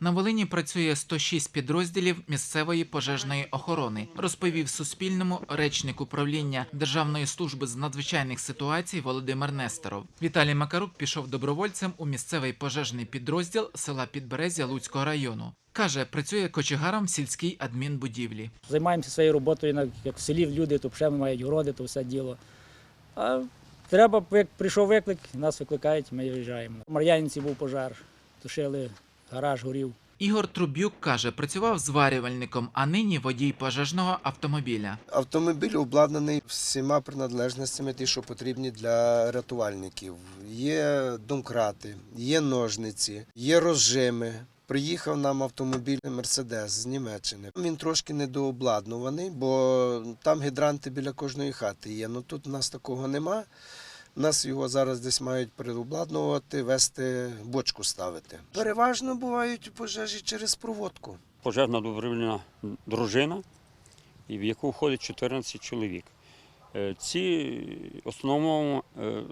На Волині працює 106 підрозділів місцевої пожежної охорони, розповів Суспільному речник управління Державної служби з надзвичайних ситуацій Володимир Несторов. Віталій Макарук пішов добровольцем у місцевий пожежний підрозділ села Підберезя Луцького району. Каже, працює кочегаром в сільській адмінбудівлі. Займаємося своєю роботою, як в селі люди, то вже мають городи, то все діло. А треба, як прийшов виклик, нас викликають, ми виїжджаємо. В Мар'янівці був пожар, тушили, гараж горів. Ігор Трубюк каже, працював зварювальником, а нині водій пожежного автомобіля. Автомобіль обладнаний всіма приналежностями, ті, що потрібні для рятувальників. Є домкрати, є ножниці, є розжими. Приїхав нам автомобіль Мерседес з Німеччини. Він трошки недообладнуваний, бо там гідранти біля кожної хати є. Ну тут у нас такого нема. У нас його зараз десь мають переобладнувати, вести, бочку ставити. Переважно бувають пожежі через проводку. пожежна добровільна дружина, в яку входить 14 чоловік. Е, Ці в основному е,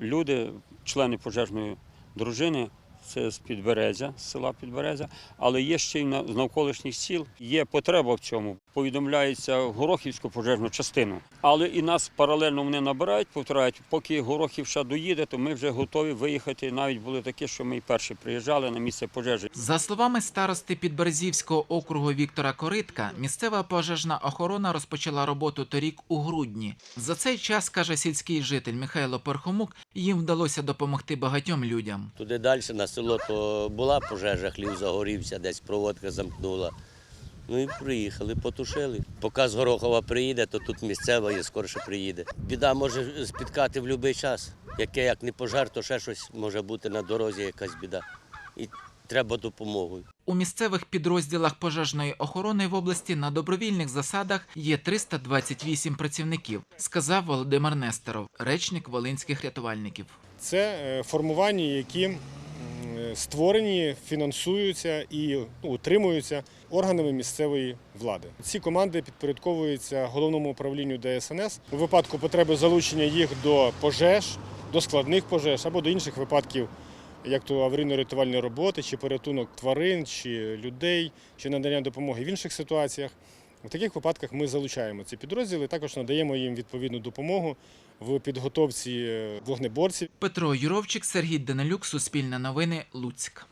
люди, члени пожежної дружини, це з Підберезя, з села Підберезя, але є ще й з навколишніх сіл. Є потреба в цьому. Повідомляється в Горохівську пожежну частину. Але і нас паралельно вони набирають, повторяють, поки Горохів ще доїде, то ми вже готові виїхати. Навіть були такі, що ми і перші приїжджали на місце пожежі. За словами старости Підберезівського округу Віктора Коритка, місцева пожежна охорона розпочала роботу торік у грудні. За цей час, каже сільський житель Михайло Перхомук, їм вдалося допомогти багатьом людям. Туди далі на село то була пожежа, хлів загорівся, десь проводка замкнула. Ну і приїхали, потушили. Поки з Горохова приїде, то тут місцева є, скорше приїде. Біда може спіткати в будь-який час. Яке як не пожар, то ще щось може бути на дорозі, якась біда. І треба допомогу. У місцевих підрозділах пожежної охорони в області на добровільних засадах є 328 працівників, сказав Володимир Несторов, речник волинських рятувальників. Це е, формування, які створені, фінансуються і ну, утримуються органами місцевої влади. Ці команди підпорядковуються головному управлінню ДСНС у випадку потреби залучення їх до пожеж, до складних пожеж або до інших випадків, як то аварійно-рятувальної роботи, чи порятунок тварин, чи людей, чи надання допомоги в інших ситуаціях. У таких випадках ми залучаємо ці підрозділи, також надаємо їм відповідну допомогу в підготовці е, вогнеборців. Петро Юровчик, Сергій Данилюк, Суспільне новини, Луцьк.